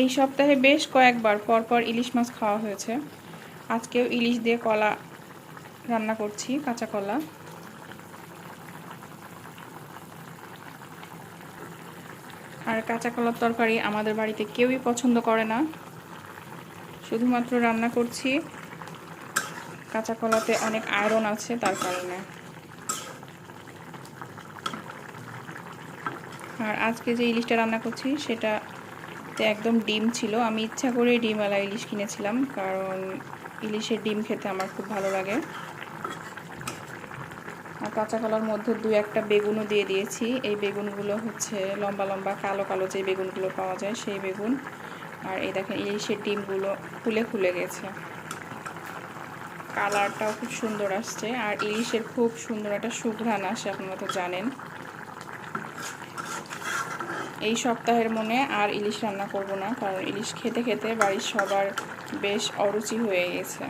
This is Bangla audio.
এই সপ্তাহে বেশ কয়েকবার পরপর ইলিশ মাছ খাওয়া হয়েছে। আজকেও ইলিশ দিয়ে কলা রান্না করছি, কাঁচা কলা। আর কাঁচা কলার তরকারি আমাদের বাড়িতে কেউই পছন্দ করে না। শুধুমাত্র রান্না করছি। কাঁচা কলাতে অনেক আয়রন আছে, তার কারণে। আর আজকে যে ইলিশটা রান্না করছি সেটাতে একদম ডিম ছিল। আমি ইচ্ছা করে ডিমওয়ালা ইলিশ কিনেছিলাম, কারণ ইলিশের ডিম খেতে আমার খুব ভালো লাগে। আর কাঁচা কলার মধ্যে দু একটা বেগুনও দিয়ে দিয়েছি। এই বেগুনগুলো হচ্ছে লম্বা লম্বা কালো কালো যে বেগুনগুলো পাওয়া যায় সেই বেগুন। আর এই দেখেন ইলিশের ডিমগুলো ফুলে ফুলে গেছে। কালারটাও খুব সুন্দর আসছে। আর ইলিশের খুব সুন্দর একটা সুঘ্রাণ আসে, আপনারা তো জানেন। এই সপ্তাহের মনে আর ইলিশ রান্না করব না, কারণ ইলিশ খেতে খেতে বাড়ির সবার বেশ অরুচি হয়ে গেছে।